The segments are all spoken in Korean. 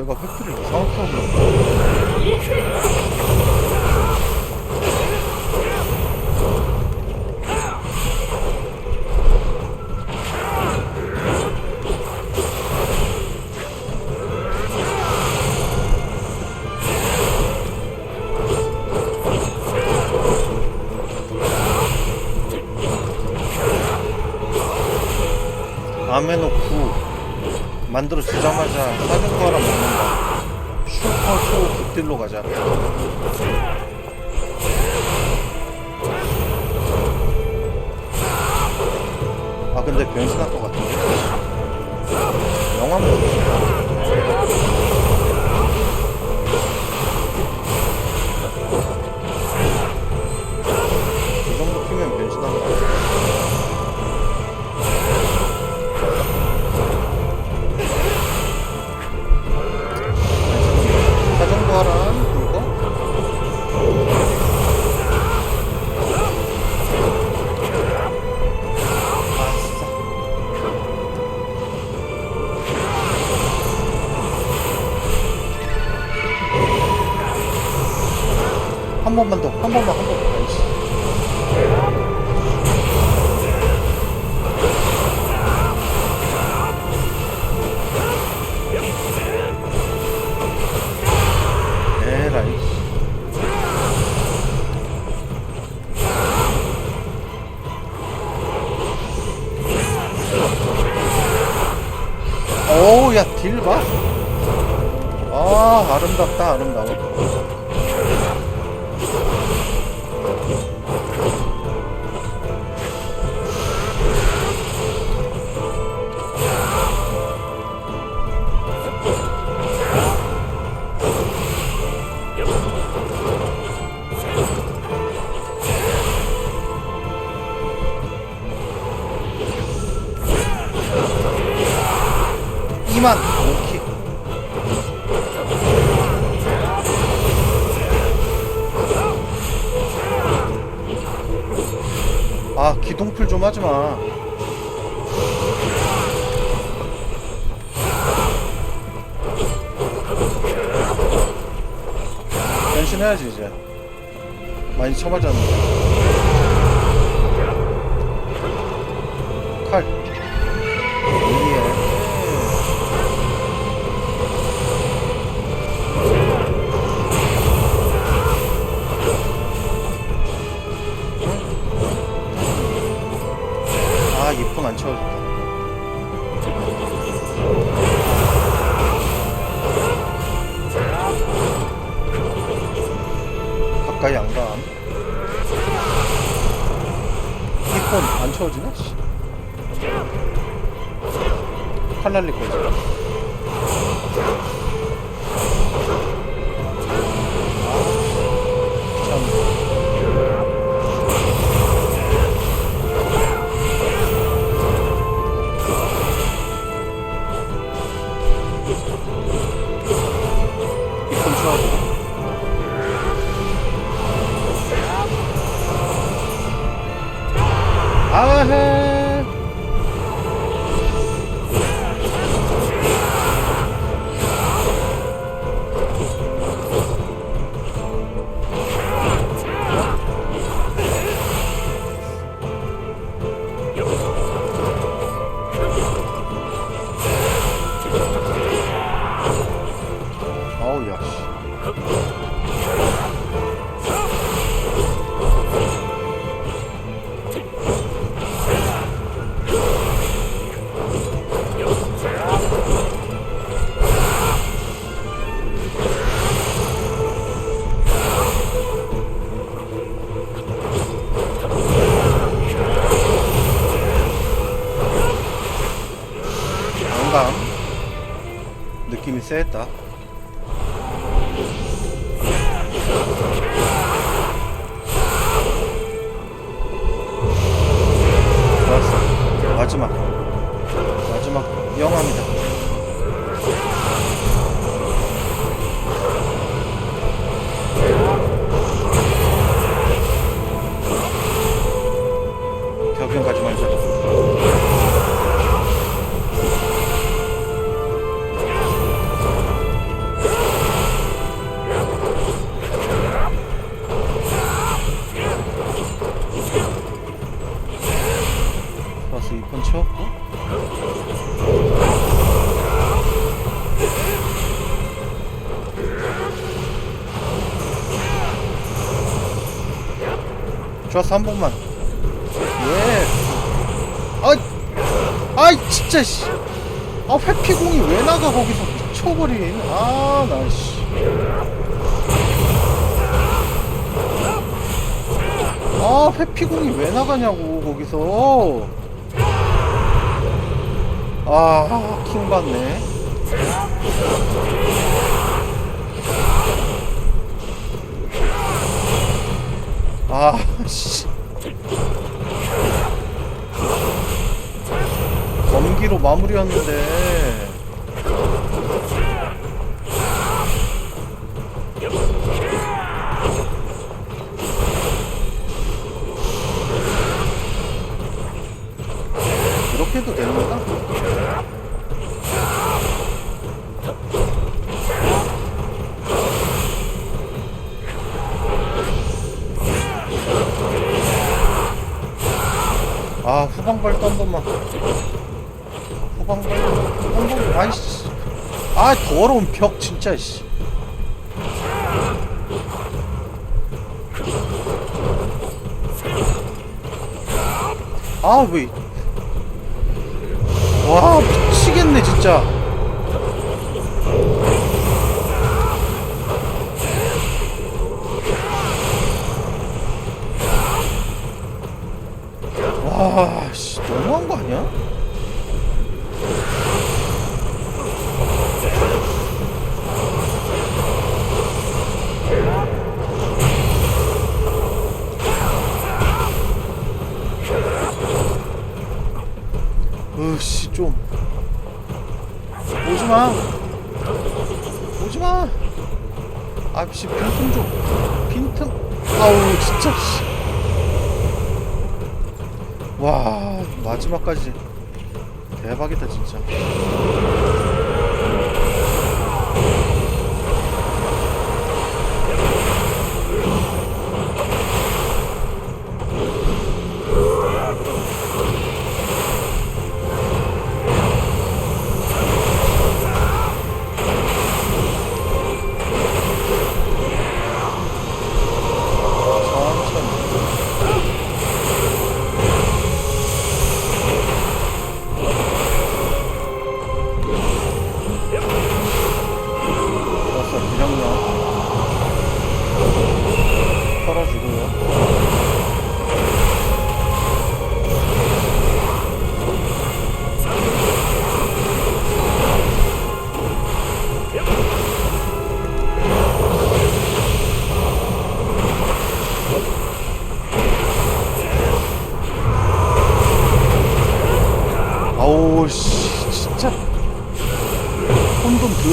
내가 회피를 이상하게 하고 있네. 아메노 9 만들어 주자마자 사는 거랑 먹는다. 슈퍼 초 극딜로 가자. 아 근데 변신할 것 같은데? 영화 보고 이 오우, 야, 딜 봐. 아, 아름답다, 아름다워. 이만 오케이. 아 기동풀 좀 하지 마. 변신해야지 이제. 많이 쳐맞았는데. 영감 느낌이 쎄했다. 좋았어. 마지막. 마지막 영암이다 좋았어 한 번만. 왜 아, 아이 진짜 씨. 아 회피공이 왜 나가 거기서 미쳐버린 아나씨. 아 회피공이 왜 나가냐고 거기서. 아 킹받네 아 씨. 검기로 마무리였는데. 이렇게 해도 됩니까? 아 후방 발도 한 번만 후방 발도 한번 아이씨 아 더러운 벽 진짜 씨 아, 왜. 와, 미치겠네, 진짜. 와, 씨, 너무한 거 아니야? 으씨, 좀. 오지 마. 오지 마. 아, 씨, 빈틈 좀. 빈틈. 아우, 진짜, 씨. 와, 마지막까지. 대박이다, 진짜.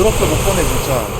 더럽게 못 보내, 진짜.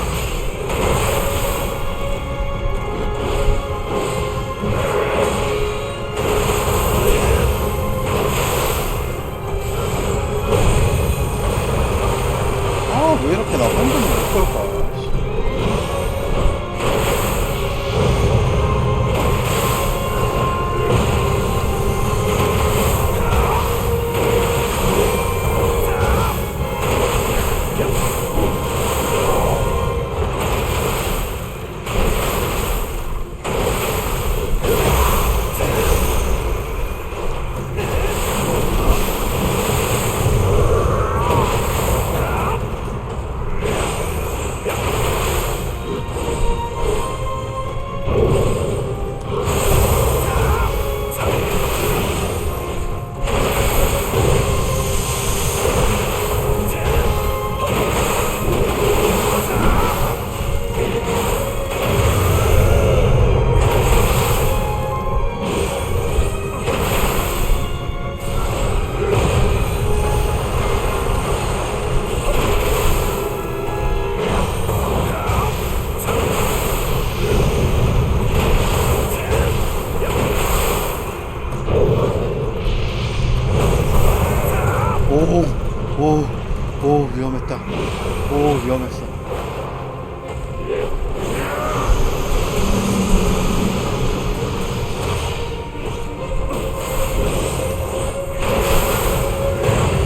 오, 오, 위험했다. 오, 위험했어.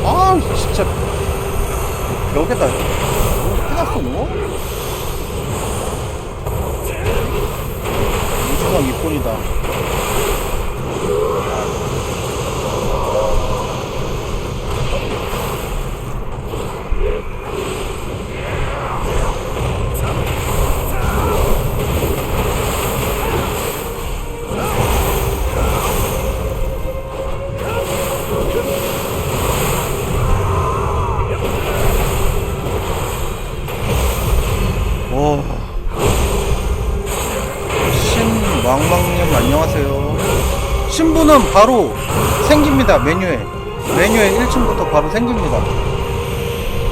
아, 진짜. 벽에다. 뭐, 해놨어, 너? 우주상 이권이다. 신부는 바로 생깁니다 메뉴에 메뉴에 1층부터 바로 생깁니다.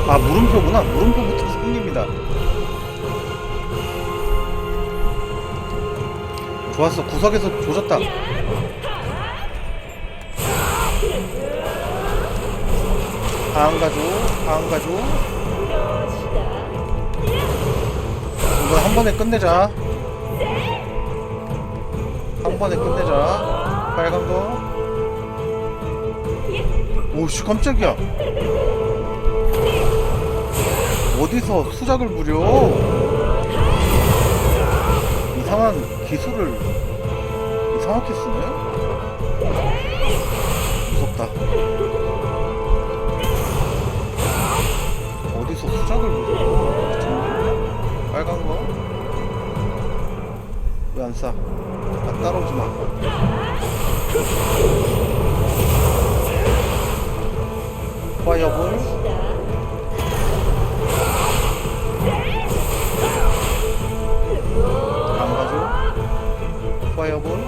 아 물음표구나 물음표부터 생깁니다. 좋았어 구석에서 조졌다. 안 가죠 안 가죠. 이거 한 번에 끝내자. 한 번에 끝내자. 빨간 거. 오씨 깜짝이야. 어디서 수작을 부려? 이상한 기술을 이상하게 쓰네. 무섭다. 어디서 수작을 부려? 빨간 거? 왜 안 싸? 아, 따라오지 마. 파이어볼. 안 가죠? 파이어볼.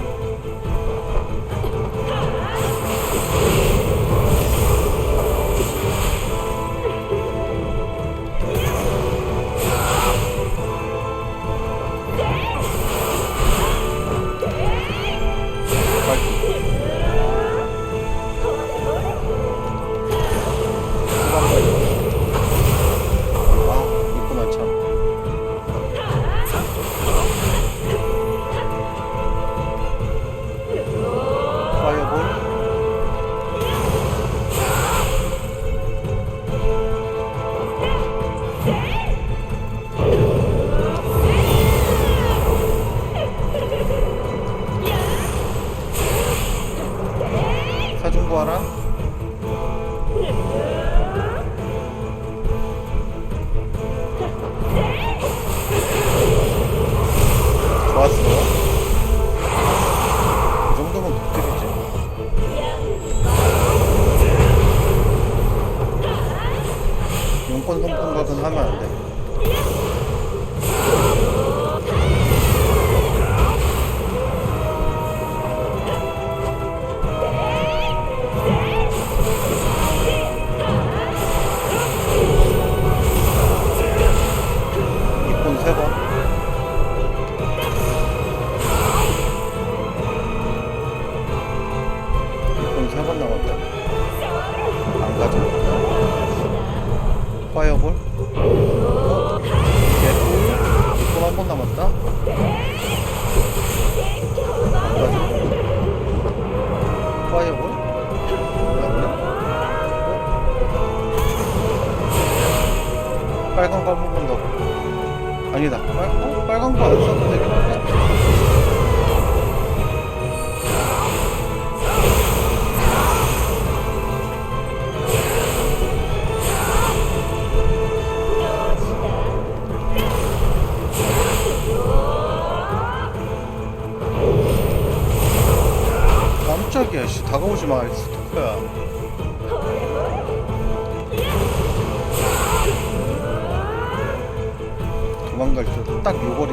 깜짝이야, 씨. 다가오지 마, 스토커야. 도망갈 때딱 요거리.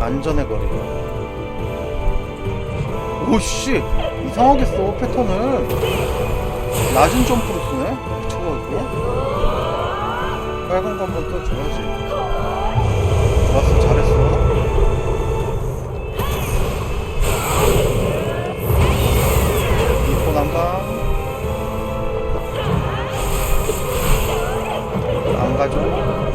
안전의 거리. 오씨! 이상하게 써, 패턴을. 낮은 점프로 쓰네? 미쳐가지고. 빨간 거 한번 떠줘야지. 좋았어, 잘했어. 안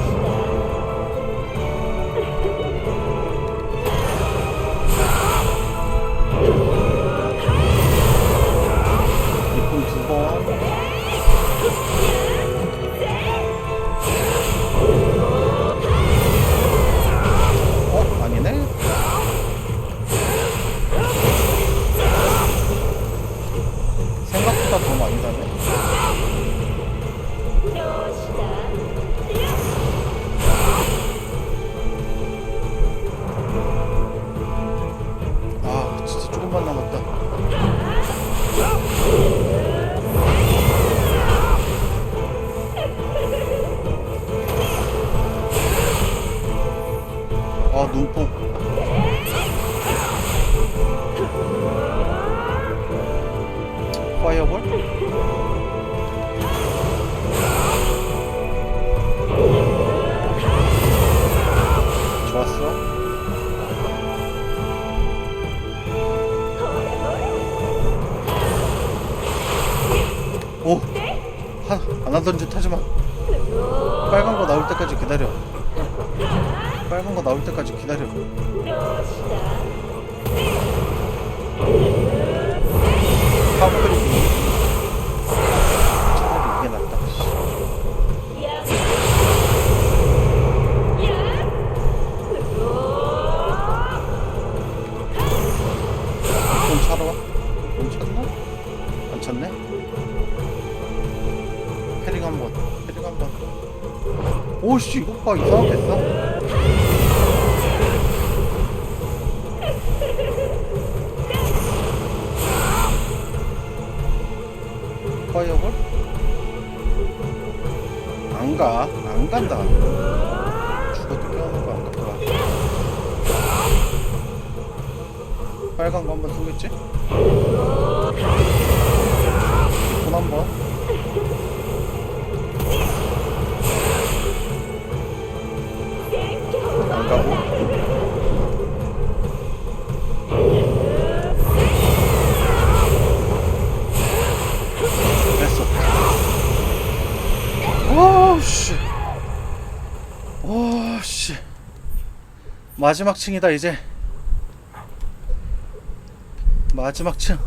던짓 하지마 빨간 거 나올 때까지 기다려 빨간 거 나올 때까지 기다려 파브그리기 차라리 이게 낫다 돈 차러 와? 돈 찼나? 안 찼네? 오씨 이상하게 했어 파이어볼? 안 가. 안 간다. 죽어도 거안갈 거야. 빨간 거 한번 쏘겠지? 마지막 층이다, 이제. 마지막 층.